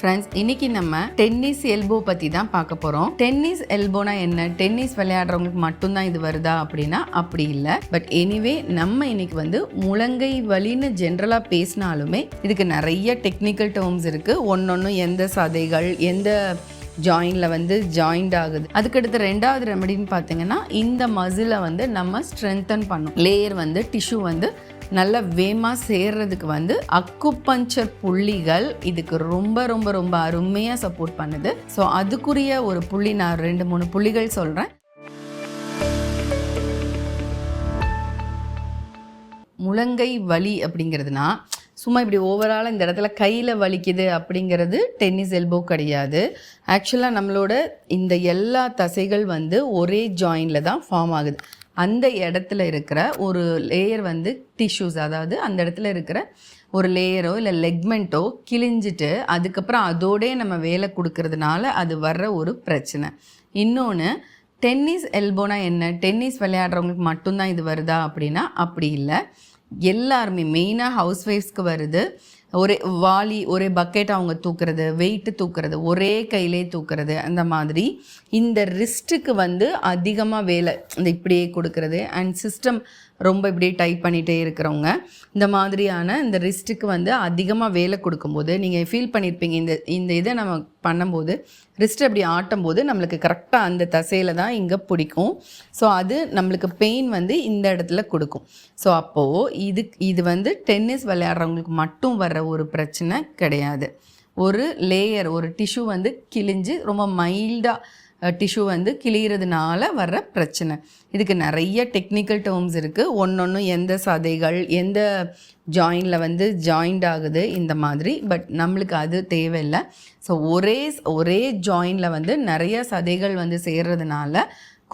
Friends இன்னைக்கு நம்ம tennis elbow பற்றி தான் பார்க்க போகிறோம் டென்னிஸ் எல்போனா என்ன? டென்னிஸ் விளையாடுறவங்களுக்கு மட்டும்தான் இது வருதா அப்படின்னா அப்படி இல்லை. பட் எனிவே நம்ம இன்னைக்கு வந்து முழங்கை வலின்னு ஜென்ரலாக பேசினாலுமே இதுக்கு நிறைய டெக்னிக்கல் டேர்ம்ஸ் இருக்குது ஒன்று ஒன்று எந்த சதைகள் எந்த ஜாயினில் வந்து ஜாயிண்ட் ஆகுது. அதுக்கடுத்து ரெண்டாவது ரெமடின்னு பார்த்தீங்கன்னா இந்த மசிலை வந்து நம்ம ஸ்ட்ரென்தன் பண்ணும். லேயர் வந்து டிஷ்யூ வந்து நல்ல வேமாக சேர்றதுக்கு வந்து அக்குப்பஞ்சர் புள்ளிகள் இதுக்கு ரொம்ப ரொம்ப ரொம்ப அருமையாக சப்போர்ட் பண்ணுது. ஸோ அதுக்குரிய ஒரு புள்ளி நான் ரெண்டு மூணு புள்ளிகள் சொல்கிறேன் முழங்கை வலி அப்படிங்கிறதுனா சும்மா இப்படி ஓவராலாக இந்த இடத்துல கையில் வலிக்குது அப்படிங்கிறது டென்னிஸ் எல்போ கிடையாது. ஆக்சுவலாக நம்மளோட இந்த எல்லா தசைகள் வந்து ஒரே ஜாயினில் தான் ஃபார்ம் ஆகுது. அந்த இடத்துல இருக்கிற ஒரு லேயர் வந்து டிஷ்யூஸ் அதாவது அந்த இடத்துல இருக்கிற ஒரு லேயரோ இல்லை லெக்மெண்ட்டோ கிழிஞ்சிட்டு அதுக்கப்புறம் அதோடே நம்ம வேலை கொடுக்கறதுனால அது வர்ற ஒரு பிரச்சனை. இன்னொன்று டென்னிஸ் எல்போனா என்ன? டென்னிஸ் விளையாடுறவங்களுக்கு மட்டும்தான் இது வருதா அப்படின்னா அப்படி இல்லை. எல்லாருமே மெயினாக ஹவுஸ் ஒய்ஃப்ஸ்க்கு வருது. ஒரே வாளி ஒரே பக்கெட் அவங்க தூக்குறது வெயிட்டு தூக்குறது ஒரே கையிலே தூக்குறது அந்த மாதிரி. இந்த ரிஸ்ட்டுக்கு வந்து அதிகமாக வேலை இந்த இப்படியே கொடுக்கறது. அண்ட் சிஸ்டம் ரொம்ப இப்படியே டைப் பண்ணிகிட்டே இருக்கிறவங்க. இந்த மாதிரியான இந்த ரிஸ்ட்டுக்கு வந்து அதிகமாக வேலை கொடுக்கும்போது நீங்கள் ஃபீல் பண்ணியிருப்பீங்க இந்த இந்த இதை நம்ம பண்ணும்போது ரிஸ்ட் அப்படி ஆட்டும்போது நம்மளுக்கு கரெக்டாக அந்த தசையில் தான் இங்கே பிடிக்கும். ஸோ அது நம்மளுக்கு பெயின் வந்து இந்த இடத்துல கொடுக்கும். ஸோ அப்போது இது இது வந்து டென்னிஸ் விளையாடுறவங்களுக்கு மட்டும் வர்ற ஒரு பிரச்சனை கிடையாது. ஒரு லேயர் ஒரு டிஷ்யூ வந்து கிழிஞ்சு ரொம்ப மைல்டாக டிஷ்யூ வந்து கிளியறதுனால வர்ற பிரச்சனை. இதுக்கு நிறைய டெக்னிக்கல் டேர்ம்ஸ் இருக்குது ஒன்று எந்த சதைகள் எந்த ஜாயினில் வந்து ஜாயிண்ட் ஆகுது இந்த மாதிரி. பட் நம்மளுக்கு அது தேவையில்லை. ஸோ ஒரே ஒரே ஜாயினில் வந்து நிறைய சதைகள் வந்து சேர்றதுனால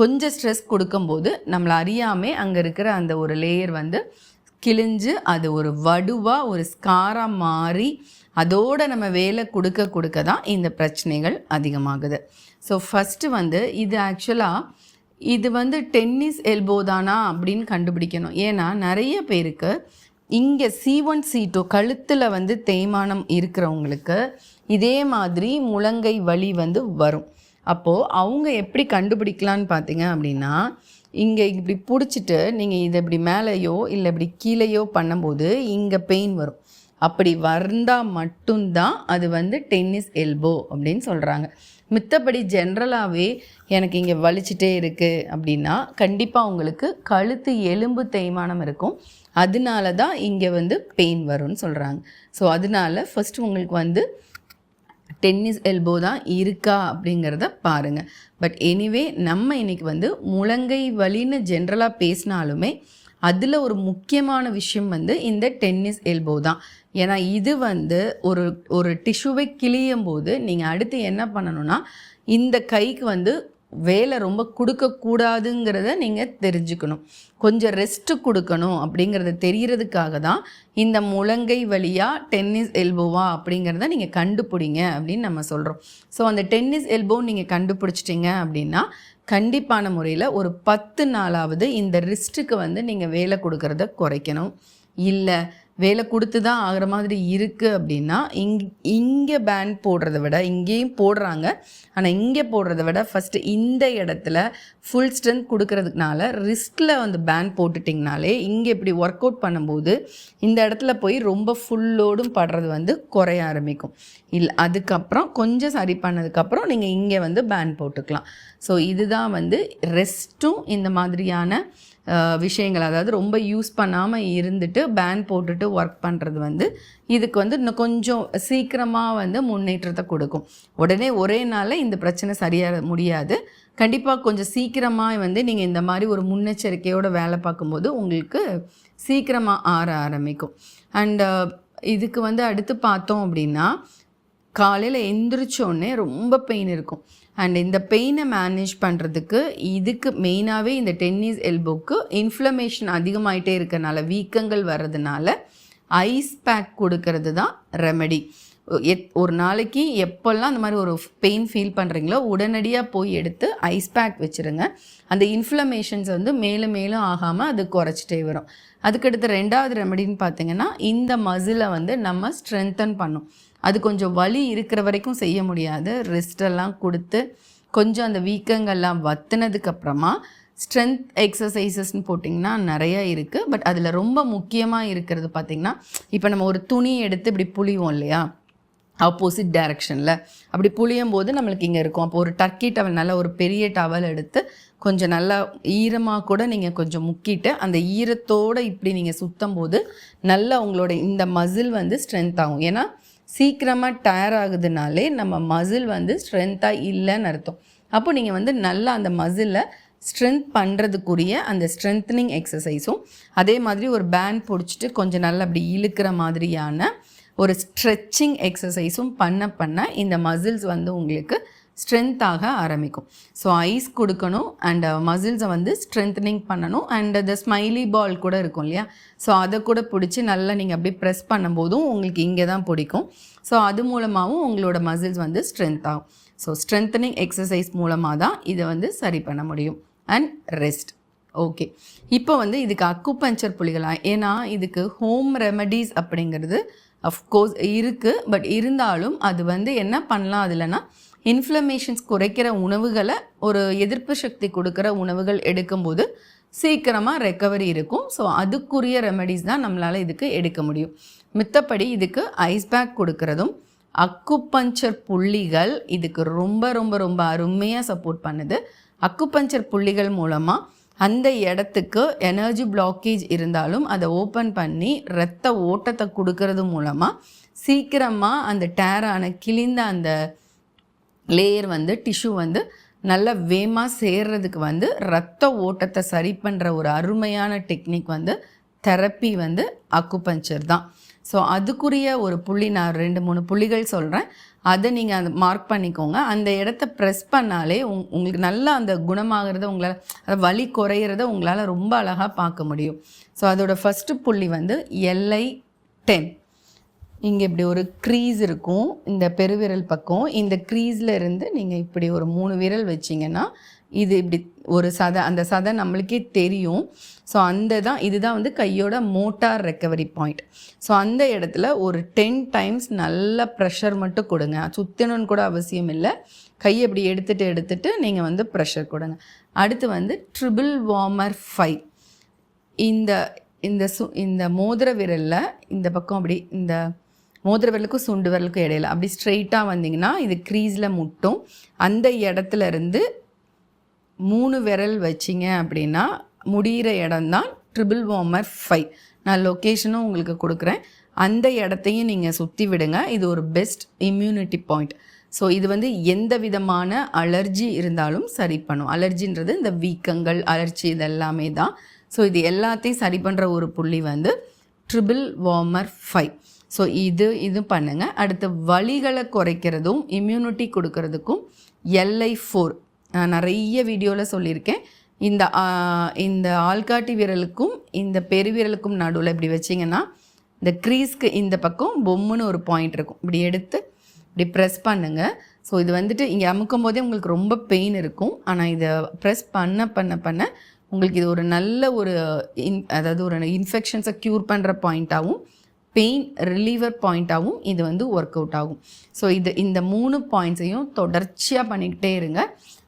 கொஞ்சம் ஸ்ட்ரெஸ் கொடுக்கும்போது நம்மளை அறியாமல் அங்கே இருக்கிற அந்த ஒரு லேயர் வந்து கிழிஞ்சு அது ஒரு வடுவாக ஒரு ஸ்காராக மாறி அதோடு நம்ம வேலை கொடுக்க கொடுக்க தான் இந்த பிரச்சனைகள் அதிகமாகுது. ஸோ ஃபஸ்ட்டு வந்து இது ஆக்சுவலாக இது வந்து டென்னிஸ் எல்போ தானா அப்படின்னு கண்டுபிடிக்கணும். ஏன்னா நிறைய பேருக்கு இங்கே சி ஒன் சி டூ கழுத்தில் வந்து தேய்மானம் இருக்கிறவங்களுக்கு இதே மாதிரி முழங்கை வலி வந்து வரும். அப்போது அவங்க எப்படி கண்டுபிடிக்கலான்னு பார்த்தீங்க அப்படின்னா இங்கே இப்படி பிடிச்சிட்டு நீங்கள் இதை இப்படி மேலேயோ இல்லை இப்படி கீழேயோ பண்ணும்போது இங்கே பெயின் வரும். அப்படி வந்தால் மட்டும்தான் அது வந்து டென்னிஸ் எல்போ அப்படின்னு சொல்கிறாங்க மித்தபடி ஜென்ரலாகவே எனக்கு இங்கே வலிச்சிட்டே இருக்குது அப்படின்னா கண்டிப்பாக உங்களுக்கு கழுத்து எலும்பு தேய்மானம் இருக்கும். அதனால தான் இங்கே வந்து பெயின் வரும்னு சொல்கிறாங்க ஸோ அதனால ஃபஸ்ட்டு உங்களுக்கு வந்து டென்னிஸ் எல்போ தான் இருக்கா அப்படிங்கிறத பாருங்கள் பட் எனிவே நம்ம இன்றைக்கி வந்து முழங்கை வலின்னு ஜென்ரலாக பேசினாலுமே அதில் ஒரு முக்கியமான விஷயம் வந்து இந்த டென்னிஸ் எல்போ தான். ஏன்னா இது வந்து ஒரு ஒரு டிஷ்யூவை கிளியும் போது நீங்கள் அடுத்து என்ன பண்ணணும்னா இந்த கைக்கு வந்து வேலை ரொம்ப கொடுக்கக்கூடாதுங்கிறத நீங்கள் தெரிஞ்சுக்கணும். கொஞ்சம் ரெஸ்ட்டு கொடுக்கணும் அப்படிங்கிறத தெரிகிறதுக்காக தான் இந்த முழங்கை வழியாக டென்னிஸ் எல்போவா அப்படிங்கிறத நீங்கள் கண்டுபிடிங்க அப்படின்னு நம்ம சொல்கிறோம் ஸோ அந்த டென்னிஸ் எல்போ நீங்கள் கண்டுபிடிச்சிட்டிங்க அப்படின்னா கண்டிப்பான முறையில் ஒரு பத்து நாளாவது இந்த ரிஸ்ட்டுக்கு வந்து நீங்கள் வேலை கொடுக்கறத குறைக்கணும். இல்லை வேலை கொடுத்து தான் ஆகிற மாதிரி இருக்குது அப்படின்னா இங் இங்கே பேண்ட் போடுறத விட இங்கேயும் போடுறாங்க. ஆனால் இங்கே போடுறத விட ஃபஸ்ட்டு இந்த இடத்துல ஃபுல் ஸ்ட்ரென்த் கொடுக்கறதுனால ரிஸ்கில் வந்து பேண்ட் போட்டுட்டிங்கனாலே இங்கே இப்படி ஒர்க் அவுட் பண்ணும்போது இந்த இடத்துல போய் ரொம்ப ஃபுல்லோடும் படுறது வந்து குறைய ஆரம்பிக்கும். இல்லை அதுக்கப்புறம் கொஞ்சம் சரி பண்ணதுக்கப்புறம் நீங்கள் இங்கே வந்து பேண்ட் போட்டுக்கலாம். ஸோ இதுதான் வந்து ரெஸ்ட்டும் இந்த மாதிரியான விஷயங்கள். அதாவது ரொம்ப யூஸ் பண்ணாமல் இருந்துட்டு பேன் போட்டுட்டு ஒர்க் பண்ணுறது வந்து இதுக்கு வந்து இன்னும் கொஞ்சம் சீக்கிரமாக வந்து முன்னேற்றத்தை கொடுக்கும். உடனே ஒரே நாளில் இந்த பிரச்சனை சரியாக முடியாது. கண்டிப்பாக கொஞ்சம் சீக்கிரமாக வந்து நீங்கள் இந்த மாதிரி ஒரு முன்னெச்சரிக்கையோடு வேலை பார்க்கும்போது உங்களுக்கு சீக்கிரமாக ஆற ஆரம்பிக்கும். அண்டு இதுக்கு வந்து அடுத்து பார்த்தோம் அப்படின்னா காலையில் எந்திரிச்சோடனே ரொம்ப பெயின் இருக்கும். அண்ட் இந்த பெயினை மேனேஜ் பண்ணுறதுக்கு இதுக்கு மெயினாகவே இந்த டென்னிஸ் எல்போக்கு இன்ஃப்ளமேஷன் அதிகமாகிட்டே இருக்கனால வீக்கங்கள் வர்றதுனால ஐஸ் பேக் கொடுக்கறது தான் ரெமெடி எத் ஒரு நாளைக்கு எப்போல்லாம் அந்த மாதிரி ஒரு பெயின் ஃபீல் பண்ணுறீங்களோ உடனடியாக போய் எடுத்து ஐஸ் பேக் வச்சுருங்க. அந்த இன்ஃப்ளமேஷன்ஸ் வந்து மேலும் மேலும் ஆகாமல் அது குறைச்சிட்டே வரும். அதுக்கடுத்து ரெண்டாவது ரெமெடின்னு பார்த்தீங்கன்னா இந்த மசிலை வந்து நம்ம ஸ்ட்ரென்தன் பண்ணும். அது கொஞ்சம் வலி இருக்கிற வரைக்கும் செய்ய முடியாது. ரெஸ்டெல்லாம் கொடுத்து கொஞ்சம் அந்த வீக்கங்கள்லாம் வத்துனதுக்கப்புறமா ஸ்ட்ரென்த் எக்ஸசைசஸ்ன்னு போட்டிங்கன்னா நிறைய இருக்குது பட் அதில் ரொம்ப முக்கியமாக இருக்கிறது பார்த்திங்கன்னா இப்போ நம்ம ஒரு துணி எடுத்து இப்படி புளிவோம் இல்லையா? ஆப்போசிட் டைரக்ஷனில் அப்படி புளியும் போது நம்மளுக்கு இங்கே இருக்கும். அப்போ ஒரு டர்க்கி டவல் நல்லா ஒரு பெரிய டவல் எடுத்து கொஞ்சம் நல்லா ஈரமாக கூட நீங்கள் கொஞ்சம் முக்கிட்டு அந்த ஈரத்தோடு இப்படி நீங்கள் சுத்தம் போது நல்லா உங்களோட இந்த மசில் வந்து ஸ்ட்ரென்த் ஆகும். ஏன்னா சீக்கிரமாக டயர் ஆகுதுனாலே நம்ம மசில் வந்து ஸ்ட்ரென்த்தாக இல்லைன்னு அர்த்தம். அப்போ நீங்கள் வந்து நல்லா அந்த மசிலை ஸ்ட்ரென்த் பண்ணுறதுக்குரிய அந்த ஸ்ட்ரென்த்னிங் எக்ஸசைஸும் அதே மாதிரி ஒரு பேண்ட் பிடிச்சிட்டு கொஞ்சம் நல்லா அப்படி இழுக்கிற மாதிரியான ஒரு ஸ்ட்ரெச்சிங் எக்ஸசைஸும் பண்ண பண்ண இந்த மசில்ஸ் வந்து உங்களுக்கு ஸ்ட்ரென்த்தாக ஆரம்பிக்கும். ஸோ ஐஸ் கொடுக்கணும் uh, அண்ட் மசில்ஸை வந்து ஸ்ட்ரென்த்னிங் பண்ணணும் and uh, the smiley ball கூட இருக்கும் இல்லையா? ஸோ அதை கூட பிடிச்சி நல்லா நீங்கள் அப்படியே ப்ரெஸ் பண்ணும்போதும் உங்களுக்கு இங்கே தான் பிடிக்கும். ஸோ அது மூலமாகவும் உங்களோட மசில்ஸ் வந்து ஸ்ட்ரென்த் ஆகும். ஸோ ஸ்ட்ரென்த்தனிங் எக்ஸசைஸ் மூலமாக தான் இதை வந்து சரி பண்ண முடியும். அண்ட் ரெஸ்ட் ஓகே இப்போ வந்து இதுக்கு அக்குபஞ்சர் புள்ளிகளா ஏன்னா இதுக்கு ஹோம் ரெமடிஸ் அப்படிங்கிறது அஃப்கோர்ஸ் இருக்குது பட் இருந்தாலும் அது வந்து என்ன பண்ணலாம் அதில்னா இன்ஃப்ளமேஷன்ஸ் குறைக்கிற உணவுகளை ஒரு எதிர்ப்பு சக்தி கொடுக்குற உணவுகள் எடுக்கும்போது சீக்கிரமாக ரெக்கவரி இருக்கும். ஸோ அதுக்குரிய ரெமெடிஸ் தான் நம்மளால் இதுக்கு எடுக்க முடியும். மித்தப்படி இதுக்கு ஐஸ் பேக் கொடுக்கறதும் அக்குப்பஞ்சர் புள்ளிகள் இதுக்கு ரொம்ப ரொம்ப ரொம்ப அருமையாக சப்போர்ட் பண்ணுது. அக்குப்பஞ்சர் புள்ளிகள் மூலமாக அந்த இடத்துக்கு எனர்ஜி பிளாக்கேஜ் இருந்தாலும் அதை ஓப்பன் பண்ணி ரத்த ஓட்டத்தை கொடுக்கறது மூலமாக சீக்கிரமாக அந்த டேரான கிழிந்த அந்த லேயர் வந்து டிஷ்யூ வந்து நல்ல வேமாக சேர்றதுக்கு வந்து ரத்த ஓட்டத்தை சரி பண்ணுற ஒரு அருமையான டெக்னிக் வந்து தெரப்பி வந்து அக்குபஞ்சர் தான். ஸோ அதுக்குரிய ஒரு புள்ளி நான் ரெண்டு மூணு புள்ளிகள் சொல்கிறேன் அதை நீங்கள் அந்த மார்க் பண்ணிக்கோங்க. அந்த இடத்த ப்ரெஸ் பண்ணாலே உங் உங்களுக்கு நல்லா அந்த குணமாகிறத உங்களால் அதை வலி குறையிறத உங்களால் ரொம்ப அழகாக பார்க்க முடியும். ஸோ அதோடய ஃபஸ்ட்டு புள்ளி வந்து எல்ஐ டென் இங்கே இப்படி ஒரு க்ரீஸ் இருக்கும். இந்த பெருவிரல் பக்கம். இந்த க்ரீஸில் இருந்து நீங்கள் இப்படி ஒரு மூணு விரல் வச்சிங்கன்னா இது இப்படி ஒரு சதை அந்த சதை நம்மளுக்கே தெரியும். ஸோ அந்த தான் இதுதான் வந்து கையோட மோட்டார் ரெக்கவரி பாயிண்ட் ஸோ அந்த இடத்துல ஒரு டென் டைம்ஸ் நல்ல ப்ரெஷர் மட்டும் கொடுங்க. சுற்றணும்னு கூட அவசியம் இல்லை. கையை இப்படி எடுத்துகிட்டு எடுத்துகிட்டு நீங்கள் வந்து ப்ரெஷர் கொடுங்க. அடுத்து வந்து ட்ரிபிள் வார்மர் ஃபைவ் இந்த இந்த சு இந்த மோதிர விரலில் இந்த பக்கம் அப்படி இந்த மோதிர விரலுக்கும் சுண்டு விரலுக்கும் இடையில. அப்படி ஸ்ட்ரெயிட்டாக வந்தீங்கன்னா இது க்ரீஸில் முட்டும். அந்த இடத்துல இருந்து மூணு விரல் வச்சிங்க அப்படின்னா முடிகிற இடம்தான் ட்ரிபிள் வார்மர் ஃபைவ் நான் லொக்கேஷனும் உங்களுக்கு கொடுக்குறேன். அந்த இடத்தையும் நீங்கள் சுற்றி விடுங்க. இது ஒரு பெஸ்ட் இம்யூனிட்டி பாயிண்ட் ஸோ இது வந்து எந்த விதமான அலர்ஜி இருந்தாலும் சரி பண்ணும். அலர்ஜின்றது இந்த வீக்கங்கள் அலர்ஜி இதெல்லாமே தான். ஸோ இது எல்லாத்தையும் சரி பண்ணுற ஒரு புள்ளி வந்து ட்ரிபிள் வார்மர் ஃபைவ் ஸோ இது இது பண்ணுங்கள் அடுத்து வலிகளை குறைக்கிறதும் இம்யூனிட்டி கொடுக்கறதுக்கும் எல்ஐ ஃபோர் நான் நிறைய வீடியோவில் சொல்லியிருக்கேன். இந்த இந்த ஆள்காட்டி விரலுக்கும் இந்த பெருவிரலுக்கும் நடுவில் இப்படி வச்சிங்கன்னா இந்த க்ரீஸ்க்கு இந்த பக்கம் பொம்முன்னு ஒரு பாயிண்ட் இருக்கும். இப்படி எடுத்து இப்படி ப்ரெஸ் பண்ணுங்கள் ஸோ இது வந்துட்டு இங்கே அமுக்கும் போதே உங்களுக்கு ரொம்ப பெயின் இருக்கும். ஆனால் இதை ப்ரெஸ் பண்ண பண்ண பண்ண உங்களுக்கு இது ஒரு நல்ல ஒரு இன் அதாவது ஒரு இன்ஃபெக்ஷன்ஸை க்யூர் பண்ணுற பாயிண்ட்டாகவும் பெயின் ரிலீவர் பாயிண்ட்டாகவும் இது வந்து ஒர்க் அவுட் ஆகும். ஸோ இது இந்த மூணு பாயிண்ட்ஸையும் தொடர்ச்சியாக பண்ணிக்கிட்டே இருங்க.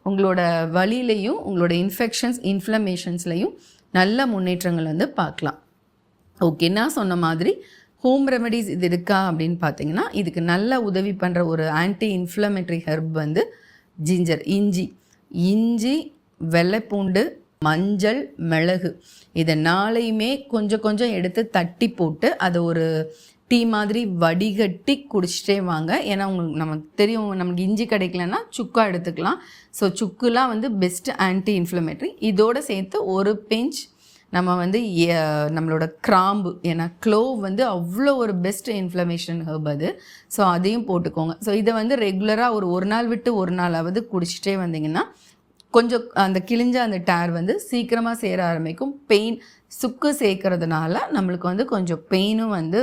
உங்களோட வழியிலையும் உங்களோட இன்ஃபெக்ஷன்ஸ் இன்ஃப்ளமேஷன்ஸ்லையும் நல்ல முன்னேற்றங்கள் வந்து பார்க்கலாம். ஓகே நான் சொன்ன மாதிரி ஹோம் ரெமெடிஸ் இது இருக்கா அப்படின்னு பார்த்தீங்கன்னா இதுக்கு நல்ல உதவி பண்ணுற ஒரு ஆன்டி இன்ஃப்ளமேட்ரி ஹெர்ப் வந்து ஜிஞ்சர் இஞ்சி. இஞ்சி வெள்ளைப்பூண்டு மஞ்சள் மிளகு. இதை நாளையுமே கொஞ்சம் கொஞ்சம் எடுத்து தட்டி போட்டு அதை ஒரு டீ மாதிரி வடிகட்டி குடிச்சிட்டே வாங்க. ஏன்னா உங்களுக்கு நமக்கு தெரியும் நமக்கு இஞ்சி கிடைக்கலன்னா சுக்கா எடுத்துக்கலாம். ஸோ சுக்குலாம் வந்து பெஸ்ட் ஆன்டி இன்ஃப்ளமேட்ரி இதோடு சேர்த்து ஒரு பிஞ்ச் நம்ம வந்து நம்மளோட கிராம்பு. ஏன்னா க்ளோவ் வந்து அவ்வளோ ஒரு பெஸ்ட் இன்ஃப்ளமேஷன் ஹெர்ப் அது. ஸோ அதையும் போட்டுக்கோங்க. ஸோ இதை வந்து ரெகுலராக ஒரு ஒரு நாள் விட்டு ஒரு நாளாவது குடிச்சிட்டே வந்தீங்கன்னா கொஞ்சம் அந்த கிழிஞ்ச அந்த டேர் வந்து சீக்கிரமாக சேர ஆரம்பிக்கும். பெயின் சுக்கு சேர்க்கறதுனால நம்மளுக்கு வந்து கொஞ்சம் பெயினும் வந்து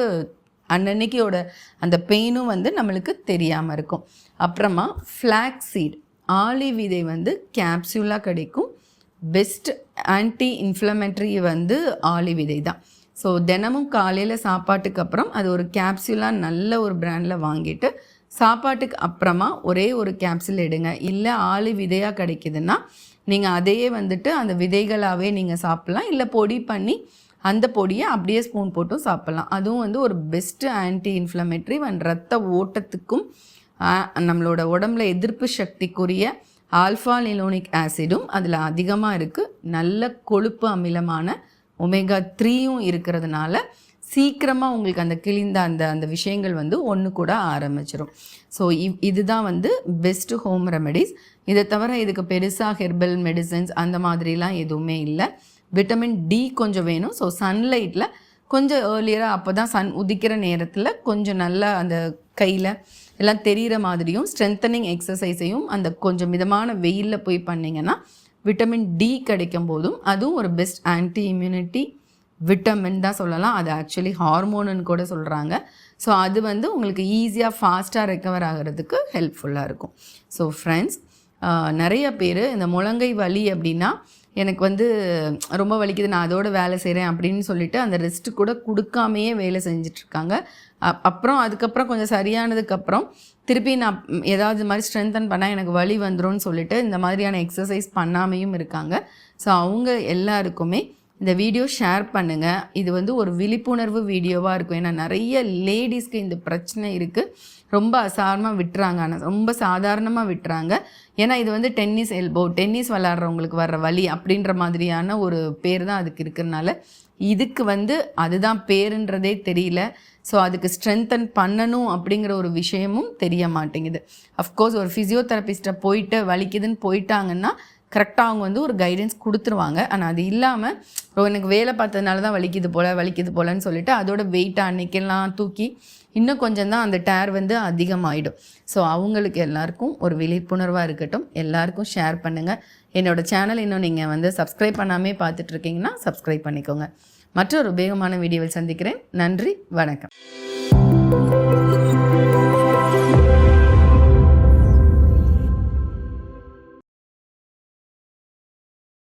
அன்னன்னைக்கியோட அந்த பெயினும் வந்து நம்மளுக்கு தெரியாமல் இருக்கும். அப்புறமா ஃப்ளாக் சீட் ஆலி விதை வந்து கேப்சூலாக கிடைக்கும். பெஸ்ட் ஆன்டி இன்ஃப்ளமெட்ரி வந்து ஆலி விதை தான். ஸோ தினமும் காலையில் சாப்பாட்டுக்கு அப்புறம் அது ஒரு கேப்சூலாக நல்ல ஒரு ப்ராண்டில் வாங்கிட்டு சாப்பாட்டுக்கு அப்புறமா ஒரே ஒரு கேப்சில் எடுங்க. இல்லை ஆளு விதையாக கிடைக்குதுன்னா நீங்கள் அதையே வந்துட்டு அந்த விதைகளாகவே நீங்கள் சாப்பிட்லாம். இல்லை பொடி பண்ணி அந்த பொடியை அப்படியே ஸ்பூன் போட்டும் சாப்பிட்லாம். அதுவும் வந்து ஒரு பெஸ்ட்டு ஆன்டி இன்ஃப்ளமேட்ரி அண்ட் ரத்த ஓட்டத்துக்கும் நம்மளோட உடம்புல எதிர்ப்பு சக்திக்குரிய ஆல்ஃபா லிலோனிக் ஆசிடும் அதில் அதிகமாக இருக்குது நல்ல கொழுப்பு அமிலமான ஒமேகா த்ரீயும் இருக்கிறதுனால சீக்கிரமாக உங்களுக்கு அந்த கிழிந்த அந்த அந்த விஷயங்கள் வந்து ஒன்று கூட ஆரம்பிச்சிடும் ஸோ இவ் இதுதான் வந்து பெஸ்ட்டு ஹோம் ரெமெடிஸ் இதை தவிர இதுக்கு பெருசாக ஹெர்பல் மெடிசன்ஸ் அந்த மாதிரிலாம் எதுவுமே இல்லை. விட்டமின் டி கொஞ்சம் வேணும். ஸோ சன்லைட்டில் கொஞ்சம் ஏர்லியராக அப்போ தான் சன் உதிக்கிற நேரத்தில் கொஞ்சம் நல்லா அந்த கையில் எல்லாம் தெரிகிற மாதிரியும் ஸ்ட்ரென்தனிங் எக்ஸசைஸையும் அந்த கொஞ்சம் மிதமான வெயிலில் போய் பண்ணிங்கன்னா விட்டமின் டி கிடைக்கும் போதும் அதுவும் ஒரு பெஸ்ட் ஆன்டி இம்யூனிட்டி விட்டமின் தான் சொல்லலாம். அது ஆக்சுவலி ஹார்மோனுன்னு கூட சொல்கிறாங்க ஸோ அது வந்து உங்களுக்கு ஈஸியாக ஃபாஸ்ட்டாக ரெக்கவர் ஆகிறதுக்கு ஹெல்ப்ஃபுல்லாக இருக்கும். ஸோ ஃப்ரெண்ட்ஸ் நிறைய பேர் இந்த முழங்கை வலி அப்படின்னா எனக்கு வந்து ரொம்ப வலிக்குது நான் அதோட வேலை செய்கிறேன் அப்படின்னு சொல்லிட்டு அந்த ரெஸ்ட்டு கூட கொடுக்காமையே வேலை செஞ்சிட்ருக்காங்க அப்புறம் அதுக்கப்புறம் கொஞ்சம் சரியானதுக்கப்புறம் திருப்பி நான் ஏதாவது மாதிரி ஸ்ட்ரென்தன் பண்ணால் எனக்கு வலி வந்துடும் சொல்லிட்டு இந்த மாதிரியான எக்ஸசைஸ் பண்ணாமையும் இருக்காங்க. ஸோ அவங்க எல்லாருக்குமே இந்த வீடியோ ஷேர் பண்ணுங்கள் இது வந்து ஒரு விழிப்புணர்வு வீடியோவாக இருக்கும். ஏன்னா நிறைய லேடிஸ்க்கு இந்த பிரச்சனை இருக்குது ரொம்ப அசாரமாக விட்டுறாங்க. ஆனால் ரொம்ப சாதாரணமாக விட்டுறாங்க. ஏன்னா இது வந்து டென்னிஸ் எல்போ டென்னிஸ் விளாட்றவங்களுக்கு வர்ற வழி அப்படின்ற மாதிரியான ஒரு பேர் தான் அதுக்கு இருக்கிறனால இதுக்கு வந்து அதுதான் பேருன்றதே தெரியல. ஸோ அதுக்கு ஸ்ட்ரென்தன் பண்ணணும் அப்படிங்கிற ஒரு விஷயமும் தெரிய மாட்டேங்குது. அஃப்கோர்ஸ் ஒரு ஃபிசியோதெரபிஸ்ட்டை போயிட்டு வலிக்குதுன்னு போயிட்டாங்கன்னா கரெக்டாக அவங்க வந்து ஒரு கைடன்ஸ் கொடுத்துருவாங்க. ஆனால் அது இல்லாமல் எனக்கு வேலை பார்த்ததுனால தான் வலிக்குது போல் வலிக்குது போலன்னு சொல்லிட்டு அதோட வெயிட்டை அன்னைக்கெல்லாம் தூக்கி இன்னும் கொஞ்சம் தான் அந்த டேர் வந்து அதிகமாகிடும் ஸோ அவங்களுக்கு எல்லாருக்கும் ஒரு விழிப்புணர்வாக இருக்கட்டும். எல்லாருக்கும் ஷேர் பண்ணுங்கள் என்னோடய சேனல் இன்னும் நீங்கள் வந்து சப்ஸ்கிரைப் பண்ணாமே பார்த்துட்ருக்கீங்கன்னா சப்ஸ்கிரைப் பண்ணிக்கோங்க. மற்றொரு உபயோகமான வீடியோவில் சந்திக்கிறேன். நன்றி வணக்கம்.